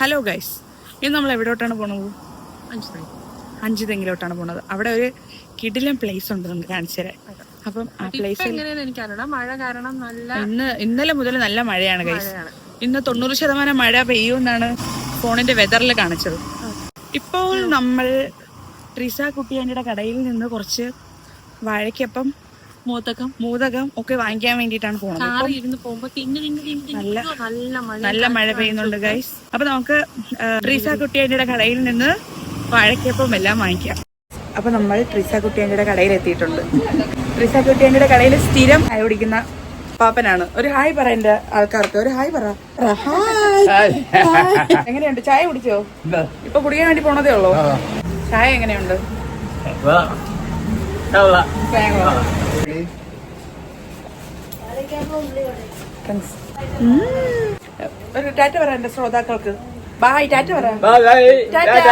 Hello guys ഇന്ന് നമ്മൾ എവിടോട്ടാണ് പോണത്? അഞ്ച് തെങ്ങിലോട്ടാണ് പോണത്. അവിടെ ഒരു കിടിലൻ പ്ലേസ് ഉണ്ട് നമുക്ക് കാണിച്ചു തരാൻ. അപ്പം ആ പ്ലേസ് മഴ കാരണം നല്ല ഇന്ന് ഇന്നലെ മുതൽ നല്ല മഴയാണ് ഗൈസ് ഇന്ന് തൊണ്ണൂറ് ശതമാനം മഴ പെയ്യുമെന്നാണ് ഫോണിന്റെ വെതറിൽ കാണിച്ചത്. ഇപ്പോൾ നമ്മൾ ട്രിസ കുട്ടിയാന്റെ കടയിൽ നിന്ന് കുറച്ച് വാഴയ്ക്കപ്പം മൂത്തകം മൂതകം ഒക്കെ വാങ്ങിക്കാൻ വേണ്ടിട്ടാണ് പോണത്. കാറി ഇരുന്ന് പോകുമ്പോ തിങ്ങി തിങ്ങി തിങ്ങി തിങ്ങി നല്ല നല്ല മഴ നല്ല മഴ പെയ്യുന്നുണ്ട് ഗൈസ് അപ്പൊ നമുക്ക് ട്രീസ കുട്ടിയാന്റെ കടയിൽ നിന്ന് വാഴക്കപ്പം എല്ലാം വാങ്ങിക്കാം. അപ്പൊ നമ്മൾ ട്രീസ കുട്ടിയാന്റെ കടയിൽ എത്തിയിട്ടുണ്ട്. ട്രീസ കുട്ടിയാന്റെ കടയിൽ സ്ഥിരം ചായ കുടിക്കുന്ന പാപ്പനാണ്. ഒരു ഹായ് പറ എന്റെ ആൾക്കാർക്ക്. ഒരു ഹായ് പറ. എങ്ങനെയുണ്ട്? ചായ കുടിച്ചോ? ഇപ്പൊ കുടിക്കാൻ വേണ്ടി പോണതേ ഉള്ളൂ. ചായ എങ്ങനെയുണ്ട്. ഉം. ഒരു ടാറ്റ പറയാം എന്റെ ശ്രോതാക്കൾക്ക്. ബായ് ടാറ്റ പറയാം ടാറ്റ.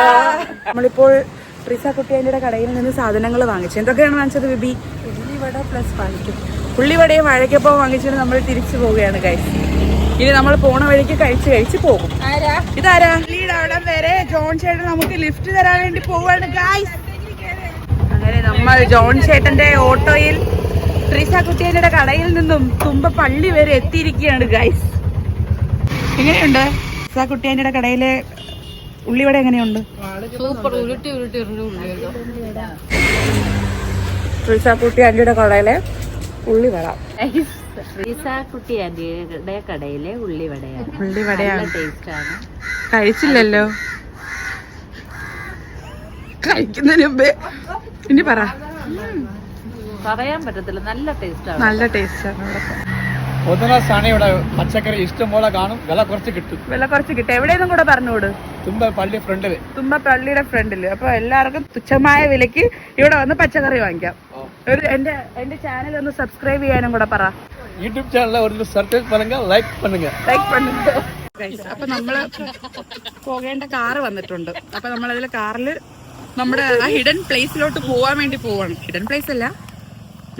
നമ്മളിപ്പോൾ റിസ കുട്ടിയാന്റെ കടയിൽ നിന്ന് സാധനങ്ങൾ വാങ്ങിച്ചു. എന്തൊക്കെയാണ് വാങ്ങിച്ചത് ബിബി? ഉള്ളിവട പ്ലസ് വാങ്ങിക്കും ഉള്ളിവടയും വാഴയ്ക്കപ്പം വാങ്ങിച്ചിട്ട് നമ്മൾ തിരിച്ചു പോവുകയാണ് കഴിച്ച് ഇനി നമ്മൾ പോണ വഴിക്ക് കഴിച്ച് കഴിച്ച് പോകും. ഇതാരാ? ലീഡ് അവിടെ വരെ ജോൺ ചേട്ടൻ നമുക്ക് ലിഫ്റ്റ് തരാൻ വേണ്ടി പോവാണ് ഗായ്സ് അങ്ങനെ നമ്മൾ ജോൺ ചേട്ടന്റെ ഓട്ടോയിൽ ട്രീസ കുട്ടിയുടെ കടയിൽ നിന്നും തുമ്പ പള്ളി വരെ എത്തിയിരിക്കുകയാണ് ഗൈസ് എങ്ങനെയുണ്ട്? ട്രീസ കുട്ടിയുടെ കടയിലെ ഉള്ളിവട എങ്ങനെയുണ്ട്? സൂപ്പർ ഉരുട്ടി ഉരുട്ടി ട്രീസ കുട്ടിയുടെ കടയിലെ ഉള്ളിവട. കുട്ടി ആന്റിയുടെ കടയിലെ ഉള്ളിവടയാണ്. ഉള്ളിവടയാണ്. ടേസ്റ്റ് ആണ്. കഴിച്ചില്ലല്ലോ. കഴിക്കുന്നതിന് മുമ്പേ. ഇനി പറ. പറയാൻ പറ്റത്തില്ല. നല്ല ടേസ്റ്റാണ് നല്ല ടേസ്റ്റാണ് പൊതുവെ സണ ഇവിടെ. പച്ചക്കറി ഇഷ്ടം കാണും. വില കുറച്ച് കിട്ടും. വില കുറച്ച് കിട്ടും. എവിടെയെന്നും കൂടെ പറഞ്ഞുകൂട്? തുമ്പ പള്ളി ഫ്രണ്ടിൽ തുമ്പ പള്ളിയുടെ ഫ്രണ്ടിൽ അപ്പൊ എല്ലാവർക്കും തുച്ഛമായ വിലക്ക് ഇവിടെ വന്ന് പച്ചക്കറി വാങ്ങിക്കാം. ഒരു എന്റെ എന്റെ ചാനൽ ഒന്ന് സബ്സ്ക്രൈബ് ചെയ്യാനും കൂടെ പറ. യൂട്യൂബ് ചാനലിൽ ഒരു സർട്ടേജ് പണുങ്ക ലൈക്ക് പണുങ്ക ലൈക്ക് പണുങ്ക അപ്പൊ നമ്മൾ പോകേണ്ട കാറ് വന്നിട്ടുണ്ട്. അപ്പൊ നമ്മളതിൽ കാറിൽ നമ്മുടെ ആ ഹിഡൻ പ്ലേസിലോട്ട് പോവാൻ വേണ്ടി പോവാണ്. ഹിഡൻ പ്ലേസ് അല്ല.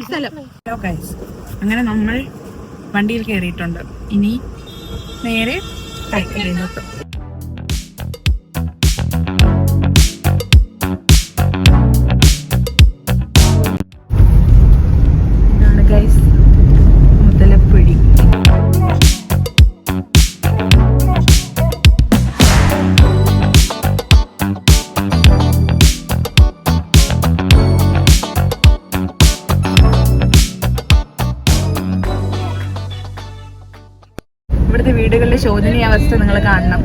സ്ഥലം. അങ്ങനെ നമ്മൾ വണ്ടിയിൽ കയറിയിട്ടുണ്ട് ഇനി നേരെ ഫാക്ടറിയിലോട്ട് ഇവിടുത്തെ വീടുകളുടെ ശോചനീയ അവസ്ഥ നിങ്ങൾ കാണണം.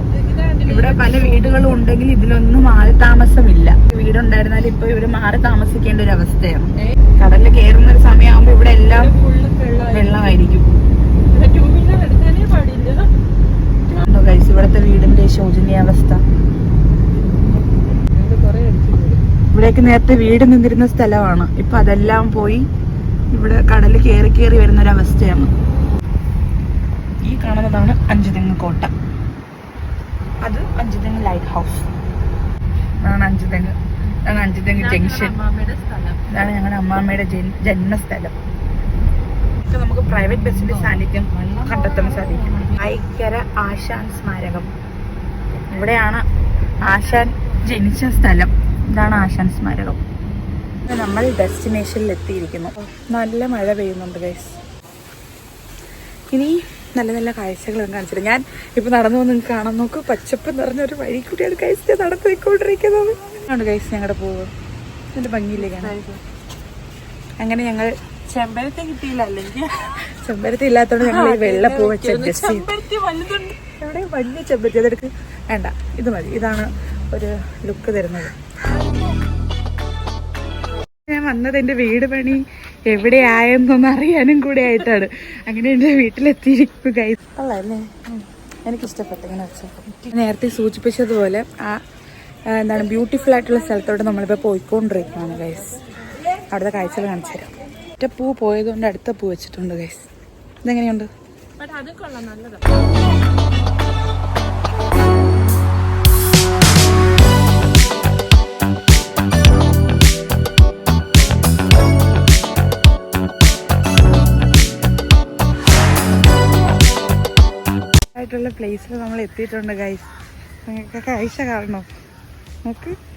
ഇവിടെ പല വീടുകളും ഉണ്ടെങ്കിൽ ഇതിലൊന്നും മാറി താമസമില്ല. വീടുണ്ടായിരുന്നാൽ ഇപ്പൊ ഇവർ മാറി താമസിക്കേണ്ട ഒരു അവസ്ഥയാണ്. കടലിൽ കയറുന്ന ഒരു സമയമാകുമ്പോ ഇവിടെ എല്ലാം വെള്ളമായിരിക്കും. ഇവിടുത്തെ വീടിന്റെ ശോചനീയാവസ്ഥ ഇവിടേക്ക് നേരത്തെ വീട് നിന്നിരുന്ന സ്ഥലമാണ്. ഇപ്പൊ അതെല്ലാം പോയി ഇവിടെ കടൽ കയറി കയറി വരുന്ന ഒരു അവസ്ഥയാണ്. ഈ കാണുന്നതാണ് അഞ്ചുതെങ്ങ് കോട്ട. അത് അഞ്ചുതെങ്ങ് ലൈറ്റ് ഹൗസ് അതാണ് അഞ്ചുതെങ്ങ് അതാണ് അഞ്ചുതെങ്ങ് ജംഗ്ഷൻ ഇതാണ് ഞങ്ങളുടെ അമ്മാമ്മയുടെ ജന്മസ്ഥലം. നമുക്ക് പ്രൈവറ്റ് ബസ്സിന്റെ സാന്നിധ്യം കണ്ടെത്താൻ സാധിക്കും. ഐക്കര ആശാൻ സ്മാരകം. ഇവിടെയാണ് ആശാൻ ജനിച്ച സ്ഥലം. ഇതാണ് ആശാൻ സ്മാരകം. നമ്മൾ ഡെസ്റ്റിനേഷനിൽ എത്തിയിരിക്കുന്നു. നല്ല മഴ പെയ്യുന്നുണ്ട് ഗൈസ് ഇനി നല്ല നല്ല കാഴ്ചകൾ കാണിച്ചിട്ട് ഞാൻ ഇപ്പൊ നടന്നു വന്ന് നിങ്ങൾക്ക് കാണാൻ നോക്ക്. പച്ചപ്പ് നിറഞ്ഞ ഒരു വഴി കൂടിയാണ് നടന്നു പോയിക്കൊണ്ടിരിക്കുന്നത് ആണ് ഗൈസ് ഞങ്ങളുടെ പോവുക ഇതിന്റെ ഭംഗിയിലേക്കാണ് അങ്ങനെ ഞങ്ങൾ ചെമ്പരത്തി കിട്ടിയില്ല അല്ലെങ്കിൽ ചെമ്പരത്തി ഇല്ലാത്തതുകൊണ്ട് ഞങ്ങൾ ഈ വെള്ളപ്പൂ വെച്ച് അഡ്ജസ്റ്റ് എവിടെ വലിയ ചെമ്പരത്തി? അതെടുക്ക്. വേണ്ട ഇത് മതി. ഇതാണ് ഒരു ലുക്ക് തരുന്നത്. ഞാൻ വന്നത് എന്റെ വീട് പണി. എവിടെയായെന്നൊന്ന് അറിയാനും കൂടെ ആയിട്ടാണ്. അങ്ങനെ എന്റെ വീട്ടിലെത്തിയിരിക്കും ഗൈസ് അല്ലേ? എനിക്ക് ഇഷ്ടപ്പെട്ടു ഇങ്ങനെ വെച്ചപ്പോൾ. നേരത്തെ സൂചിപ്പിച്ചതുപോലെ ആ എന്താണ് ബ്യൂട്ടിഫുൾ ആയിട്ടുള്ള സ്ഥലത്തോട്ട് നമ്മളിപ്പോൾ പോയിക്കൊണ്ടിരിക്കുകയാണ് ഗൈസ് അവിടുത്തെ കാഴ്ചകൾ കാണിച്ചു തരാം. ഒറ്റ പൂ പോയതുകൊണ്ട് അടുത്ത പൂ വെച്ചിട്ടുണ്ട് ഗൈസ് ഇതെങ്ങനെയുണ്ട്? ബട്ട് അത് കൊള്ളാം നല്ലതാ. പ്ലേസിൽ നമ്മൾ എത്തിയിട്ടുണ്ട് ഗൈസ് നിങ്ങൾക്ക് കാഴ്ച കാണണം? നോക്ക്.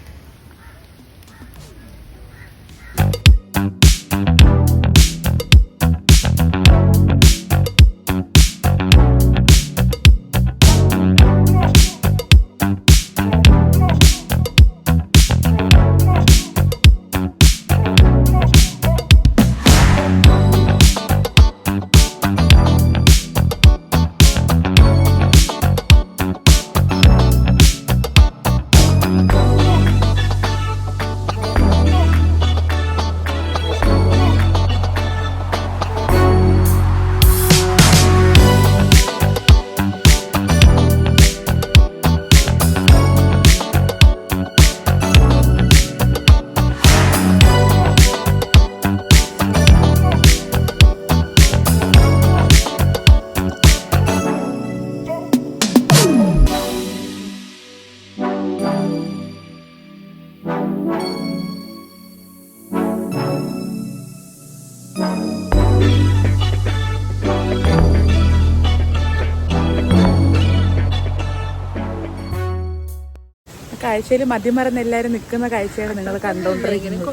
കാഴ്ചയിൽ മതിമറന്ന് എല്ലാവരും നിൽക്കുന്ന കാഴ്ചയാണ് നിങ്ങൾ കണ്ടുകൊണ്ടിരിക്കുന്നത്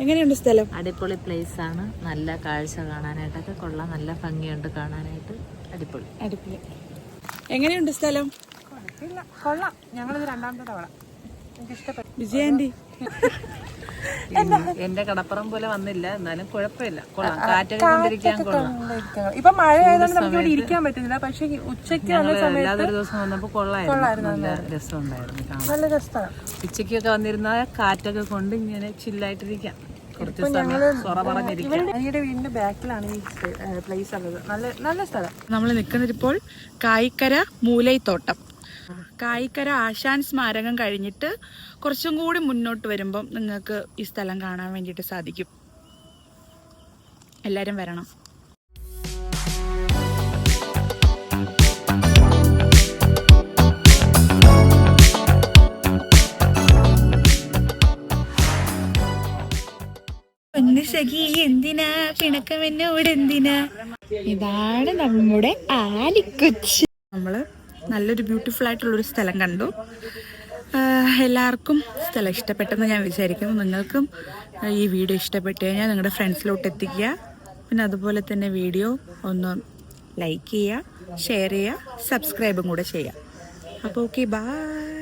എങ്ങനെയുണ്ട് സ്ഥലം? അടിപൊളി പ്ലേസ് ആണ്. നല്ല കാഴ്ച കാണാനായിട്ടൊക്കെ കൊള്ളാം. നല്ല ഭംഗിയുണ്ട് കാണാനായിട്ട്. അടിപൊളി. അടിപൊളി. എങ്ങനെയുണ്ട് സ്ഥലം? കൊള്ളാം. ഞങ്ങളിത് രണ്ടാമത്തെ തവണ. വിജയ ആന്റി എന്റെ കടപ്പുറം പോലെ വന്നില്ല. എന്നാലും കുഴപ്പമില്ല. കൊള്ളാം കാറ്റൊക്കെ കൊണ്ടിരിക്കാൻ കൊള്ളാം. ഇപ്പൊ മഴ ആയതുകൊണ്ട് നമുക്ക് ഇവിടെ ഇരിക്കാൻ പറ്റുന്നില്ല. പക്ഷെ ഉച്ചയ്ക്ക് അല്ലാതൊരു ദിവസം വന്നപ്പോ കൊള്ളായിരുന്നു. നല്ല രസമുണ്ടായിരുന്നു നല്ല രസമാണ്. ഉച്ചയ്ക്കൊക്കെ വന്നിരുന്ന കാറ്റൊക്കെ കൊണ്ട് ഇങ്ങനെ ചില്ലായിട്ടിരിക്കാം. അനിയുടെ വീടിന്റെ ബാക്കിലാണ് ഈ പ്ലേസ് ഉള്ളത്. നല്ല നല്ല സ്ഥലം. നമ്മൾ നിൽക്കുന്നതിപ്പോൾ കായിക്കര മൂലൈത്തോട്ടം. കായിക്കര ആശാൻ സ്മാരകം കഴിഞ്ഞിട്ട് കുറച്ചും കൂടി മുന്നോട്ട് വരുമ്പം നിങ്ങൾക്ക് ഈ സ്ഥലം കാണാൻ വേണ്ടിയിട്ട് സാധിക്കും. എല്ലാവരും വരണം. എന്തിനാ? പിണക്കം എന്നോട് എന്തിനാ? ഇതാണ് നമ്മുടെ ആലിക്കൊച്ചി. നമ്മൾ നല്ലൊരു ബ്യൂട്ടിഫുൾ ആയിട്ടുള്ളൊരു സ്ഥലം കണ്ടു. എല്ലാവർക്കും സ്ഥലം ഇഷ്ടപ്പെട്ടെന്ന് ഞാൻ വിചാരിക്കുന്നു. നിങ്ങൾക്കും ഈ വീഡിയോ ഇഷ്ടപ്പെട്ട് കഴിഞ്ഞാൽ നിങ്ങളുടെ ഫ്രണ്ട്സിലോട്ട് എത്തിക്കുക. പിന്നെ അതുപോലെ തന്നെ വീഡിയോ ഒന്ന് ലൈക്ക് ചെയ്യുക ഷെയർ ചെയ്യുക സബ്സ്ക്രൈബും കൂടെ ചെയ്യുക. അപ്പോൾ ഓക്കെ ബായ്